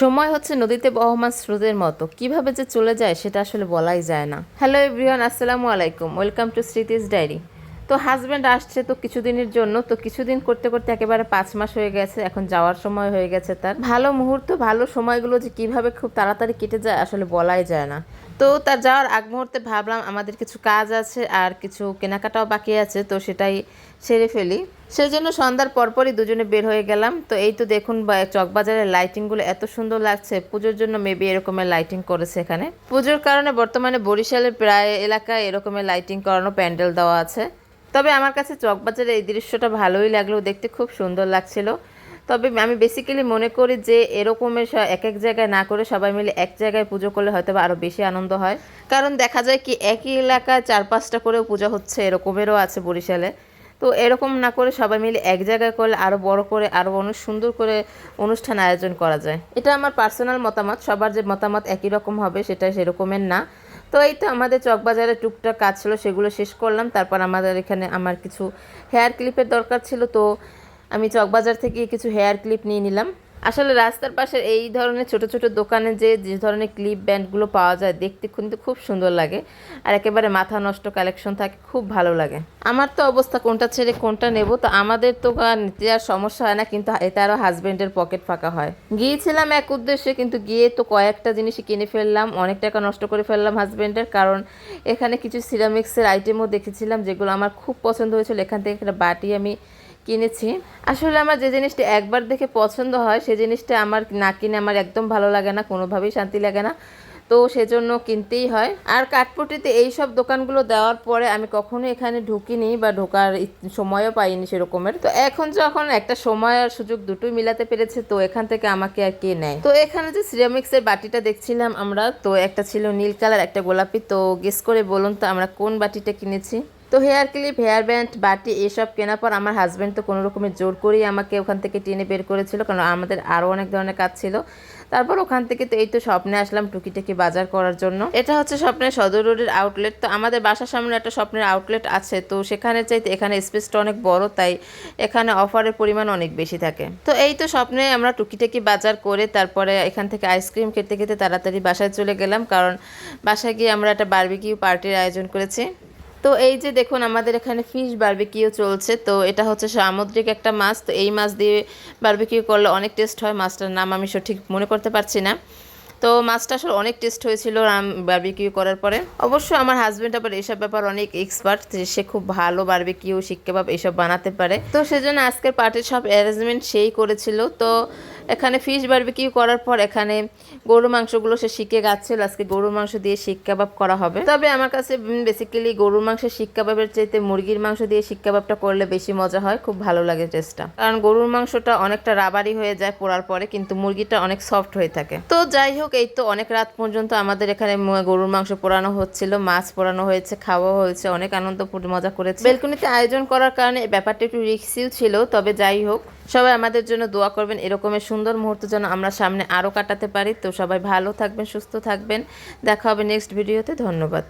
সময় হচ্ছে নদীতে বহমান স্রোতের মতো। কীভাবে যে চলে যায় সেটা আসলে বলাই যায় না। হ্যালো এভরিওয়ান, আসসালামু আলাইকুম। Welcome to Smriti's diary. তো হাজব্যান্ড আসছে তো কিছুদিনের জন্য। তো কিছুদিন করতে করতে একেবারে পাঁচ মাস হয়ে গেছে। এখন যাওয়ার সময় হয়ে গেছে তার। ভালো মুহূর্ত, ভালো সময়গুলো যে কীভাবে খুব তাড়াতাড়ি কেটে যায় আসলে বলাই যায় না। তো তার যাওয়ার আগ মুহূর্তে ভাবলাম, আমাদের কিছু কাজ আছে আর কিছু কেনাকাটাও বাকি আছে, তো সেটাই সেরে ফেলি। সেই জন্য সন্ধ্যার পরপরই দুজনে বের হয়ে গেলাম। তো এই তো দেখুন চকবাজারের লাইটিংগুলো এত সুন্দর লাগছে। পুজোর জন্য মেবি এরকমের লাইটিং করেছে এখানে। পুজোর কারণে বর্তমানে বরিশালের প্রায় এলাকায় এরকমের লাইটিং করানো প্যান্ডেল দেওয়া আছে। তবে আমার কাছে চকবাজারের এই দৃশ্যটা ভালোই লাগল, দেখতে খুব সুন্দর লাগছিল। তবে আমি বেসিক্যালি মনে করি যে এরকমের এক এক জায়গায় না করে সবাই মিলে এক জায়গায় পুজো করলে হয়তো আরও বেশি আনন্দ হয়। কারণ দেখা যায় কি একই এলাকায় চার পাঁচটা করেও পূজা হচ্ছে, এরকমেরও আছে বরিশালে। তো এরকম না করে সবাই মিলে এক জায়গায় করলে আরও বড় করে আরও অনেক সুন্দর করে অনুষ্ঠান আয়োজন করা যায়। এটা আমার পার্সোনাল মতামত, সবার যে মতামত একই রকম হবে সেটা সেরকমের না। তো এই তো আমাদের চকবাজারে টুকটাক কাজ ছিল, সেগুলো শেষ করলাম। তারপর আমাদের এখানে আমার কিছু হেয়ার ক্লিপের দরকার ছিল, তো আমি চকবাজার থেকে কিছু হেয়ার ক্লিপ নিয়ে নিলাম। আসলে রাস্তার পাশে এই ধরনের ছোট ছোট দোকানে যে যে ধরনের ক্লিপ ব্যান্ডগুলো পাওয়া যায়, দেখতে কিন্তু খুব সুন্দর লাগে। আর একেবারে মাথা নষ্ট কালেকশন থাকে, খুব ভালো লাগে। আমার তো অবস্থা কোনটা ছেড়ে কোনটা নেব, তো আমাদের তো নিতে আর সমস্যা হয় না, কিন্তু এতে আরও হাজব্যান্ডের পকেট ফাঁকা হয়। গিয়েছিলাম এক উদ্দেশ্যে, কিন্তু গিয়ে তো কয়েকটা জিনিস কিনে ফেললাম, অনেক টাকা নষ্ট করে ফেললাম হাজব্যান্ডের কারণ এখানে কিছু সিরামিক্সের আইটেমও দেখেছিলাম, যেগুলো আমার খুব পছন্দ হয়েছিল। এখান থেকে একটা বাটি আমি কিনেছি। আসলে আমার যে জিনিসটা একবার দেখে পছন্দ হয় সেই জিনিসটা আমার না কিনে আমার একদম ভালো লাগে না, কোনোভাবেই শান্তি লাগে না। তো সেজন্য কিনতেই হয়। আর কাঠপট্টিতে এই সব দোকানগুলো দেওয়ার পরে আমি কখনো এখানে ঢুকিনি বা ঢোকার সময়ও পাইনি সেরকমের। তো এখন যখন একটা সময় আর সুযোগ দুটোই মিলাতে পেরেছে, তো এখান থেকে আমাকে আর কে নেয়? তো এখানে যে সিরামিক্সের বাটিটা দেখছিলাম আমরা, তো একটা ছিল নীল কালার, একটা গোলাপি। তো গেস করে বলুন তো আমরা কোন বাটিটা কিনেছি? তো হেয়ার ক্লিপ, হেয়ার ব্যান্ড, বাটি এসব কেনার পর আমার হাজব্যান্ড তো কোনো রকমের জোর করেই আমাকে ওখান থেকে টেনে বের করেছিল কারণ আমাদের আরও অনেক ধরনের কাজ ছিল। তারপর ওখান থেকে তো এই তো স্বপ্নে আসলাম টুকিটাকি বাজার করার জন্য। এটা হচ্ছে স্বপ্নের সদর রোডের আউটলেট তো আমাদের বাসার সামনে একটা স্বপ্নের আউটলেট আছে, তো সেখানে চাইতে এখানে স্পেসটা অনেক বড়, তাই এখানে অফারের পরিমাণ অনেক বেশি থাকে। তো এই তো স্বপ্নে আমরা টুকিটাকি বাজার করে তারপরে এখান থেকে আইসক্রিম খেতে খেতে তাড়াতাড়ি বাসায় চলে গেলাম, কারণ বাসায় গিয়ে আমরা একটা বার্বিকিউ পার্টির আয়োজন করেছি। তো এই যে দেখুন, আমাদের এখানে ফিশ বারবিকিউ চলছে। তো এটা হচ্ছে সামুদ্রিক একটা মাছ। তো এই মাছ দিয়ে বারবিকিউ করলে অনেক টেস্ট হয়। মাছটার নাম আমি সঠিক মনে করতে পারছি না। তো মাছটা আসলে অনেক টেস্ট হয়েছিল বারবিকিউ করার পরে। অবশ্য আমার হাজব্যান্ড আবার এইসব ব্যাপার অনেক এক্সপার্ট সে খুব ভালো বারবিকিউ শিক কাবাব এইসব বানাতে পারে। তো সেজন্য আজকের পার্টির সব অ্যারেঞ্জমেন্ট সেই করেছিল। তো এখানে ফিশ বারবিকিউ করার পর এখানে গরু মাংসগুলো সে শিখে গাচ্ছিল আজকে গরুর মাংস দিয়ে শিক কাবাব করা হবে। তবে আমার কাছে বেসিক্যালি গরুর মাংসের শিক কাবাবের চাইতে মুরগির মাংস দিয়ে শিক কাবাবটা করলে বেশি মজা হয়, খুব ভালো লাগে টেস্টটা কারণ গরুর মাংসটা অনেকটা রাবারি হয়ে যায় পোড়ার পরে, কিন্তু মুরগিটা অনেক সফট হয়ে থাকে। তো যাই হোক, এই তো অনেক রাত পর্যন্ত আমাদের এখানে গরুর মাংস পোড়ানো হচ্ছিল, মাছ পোড়ানো হয়েছে, খাওয়া হয়েছে, অনেক আনন্দ, মজা করেছে। বেলকুনিতে আয়োজন করার কারণে ব্যাপারটা একটু রিক্সিও ছিল, তবে যাই হোক সবাই আমাদের জন্য দোয়া করবেন, এরকমের সুন্দর মুহূর্ত যেন আমরা সামনে আরও কাটাতে পারি। তো সবাই ভালো থাকবেন, সুস্থ থাকবেন। দেখা হবে নেক্সট ভিডিওতে ধন্যবাদ।